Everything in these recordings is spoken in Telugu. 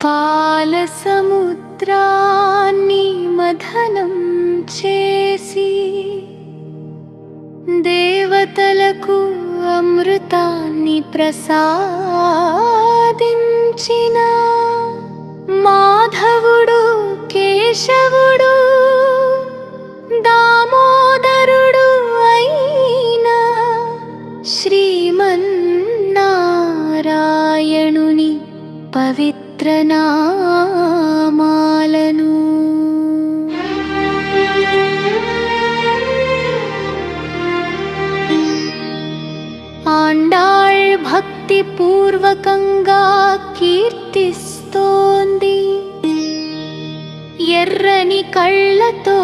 పాల సముద్రాన్ని చేసి దేవతలకు అమృతాన్ని ప్రసాదించిన మాధవుడు కేశవుడు దామోదరుడు అయిన శ్రీమన్నారాయణుని పవిత్ర నామాలను ఆండాళ్ భక్తి పూర్వకంగా కీర్తిస్తోంది. ఎర్రని కళ్ళతో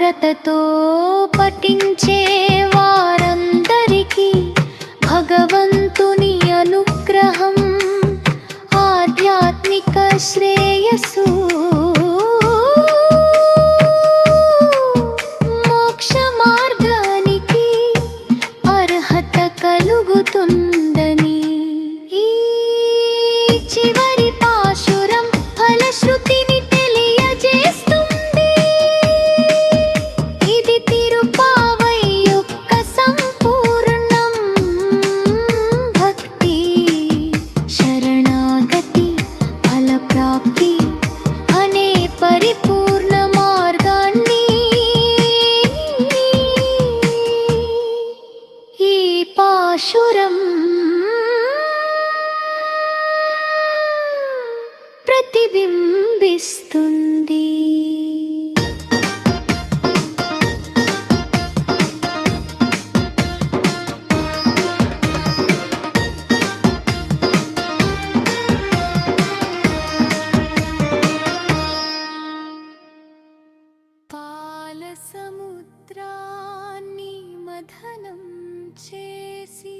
ఏకాగ్రతతో పఠించే వారందరికీ భగవంతుని అనుగ్రహం ఆధ్యాత్మిక శ్రేయస్సు. మోక్ష మార్గానికి అర్హత కలుగుతుందని ఈ చివరి ఫలప్రాప్తి అనే పరిపూర్ణ మార్గాన్ని ఈ పాశురం ప్రతిబింబిస్తుంది. పాలసముద్రాన్ని మథనం చేసి